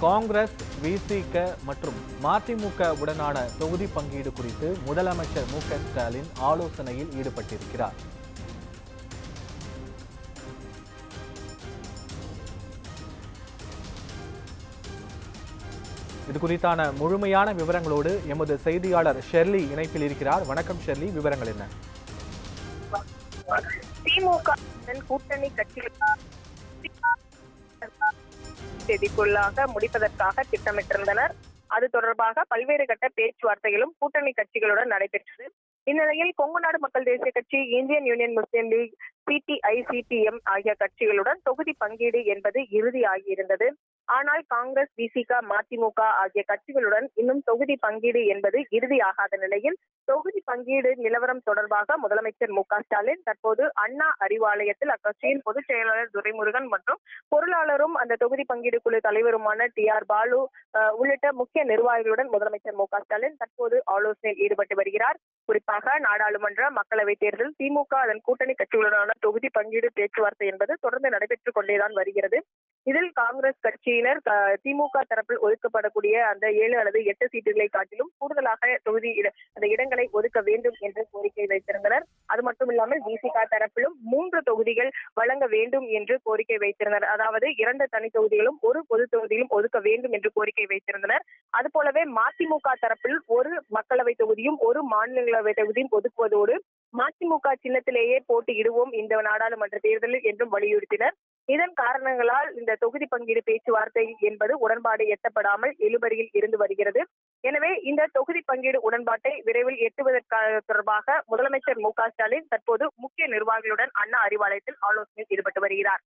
காங்கிரஸ் விசிக மற்றும் மதிமுக உடனான தொகுதி பங்கீடு குறித்து முதலமைச்சர் மு க ஸ்டாலின் ஆலோசனையில் ஈடுபட்டிருக்கிறார். இது குறித்தான முழுமையான விவரங்களோடு எமது செய்தியாளர் ஷெர்லி இணைப்பில் இருக்கிறார். வணக்கம் ஷெர்லி விவரங்கள் என்ன? திமுக கூட்டணி கட்சிகள் தேதிக்குள்ளாக முடிப்பதற்காக திட்டமிட்டிருந்தனர். அது தொடர்பாக பல்வேறு கட்ட பேச்சுவார்த்தைகளும் கூட்டணி கட்சிகளுடன் நடைபெற்றது. இந்நிலையில் கொங்கு நாடு மக்கள் தேசிய கட்சி Indian Union Muslim League CPI CPM ஆகிய கட்சிகளுடன் தொகுதி பங்கீடு என்பது இறுதியாகியிருந்தது ஆனால் காங்கிரஸ் விசிக மதிமுக ஆகிய கட்சிகளுடன் இன்னும் தொகுதி பங்கீடு என்பது இறுதியாகாத நிலையில் தொகுதி பங்கீடு நிலவரம் தொடர்பாக முதலமைச்சர் மு ஸ்டாலின் தற்போது அண்ணா அறிவாலயத்தில் அக்கட்சியின் பொதுச் செயலாளர் துரைமுருகன் மற்றும் பொருளாளரும் அந்த தொகுதி பங்கீடு குழு தலைவருமான டி ஆர் பாலு உள்ளிட்ட முக்கிய நிர்வாகிகளுடன் முதலமைச்சர் மு ஸ்டாலின் தற்போது ஆலோசனையில் ஈடுபட்டு வருகிறார். குறிப்பாக நாடாளுமன்ற மக்களவைத் தேர்தல் திமுக அதன் கூட்டணி கட்சிகளுடனான தொகுதி பங்கீடு பேச்சுவார்த்தை என்பது தொடர்ந்து நடைபெற்றுக் கொண்டேதான் வருகிறது. இதில் காங்கிரஸ் கட்சியினர் திமுக தரப்பில் ஒதுக்கப்படக்கூடிய அந்த ஏழு அல்லது எட்டு சீட்டுகளை காட்டிலும் கூடுதலாக தொகுதி இட- அந்த இடங்களை ஒதுக்க வேண்டும் என்று கோரிக்கை வைத்திருந்தனர். அது மட்டும் இல்லாமல் விசிக தரப்பிலும் மூன்று தொகுதிகள் வழங்க வேண்டும் என்று கோரிக்கை வைத்திருந்தனர். அதாவது இரண்டு தனி தொகுதிகளும் ஒரு பொது தொகுதியிலும் ஒதுக்க வேண்டும் என்று கோரிக்கை வைத்திருந்தனர். அது போலவே மதிமுக தரப்பில் ஒரு மக்களவை தொகுதியும் ஒரு மாநிலங்களவை தொகுதியும் ஒதுக்குவதோடு மதிமுக சின்னத்திலேயே போட்டியிடுவோம் இந்த நாடாளுமன்ற தேர்தலில் என்றும் வலியுறுத்தினர். இதன் காரணங்களால் இந்த தொகுதி பங்கீடு பேச்சுவார்த்தை என்பது உடன்பாடு எட்டப்படாமல் இழுபறியில் இருந்து வருகிறது. எனவே இந்த தொகுதி பங்கீடு உடன்பாட்டை விரைவில் எட்டுவதற்காக தொடர்பாக முதலமைச்சர் மு க ஸ்டாலின் தற்போது முக்கிய நிர்வாகிகளுடன் அண்ணா அறிவாலயத்தில் ஆலோசனையில் ஈடுபட்டு வருகிறார்.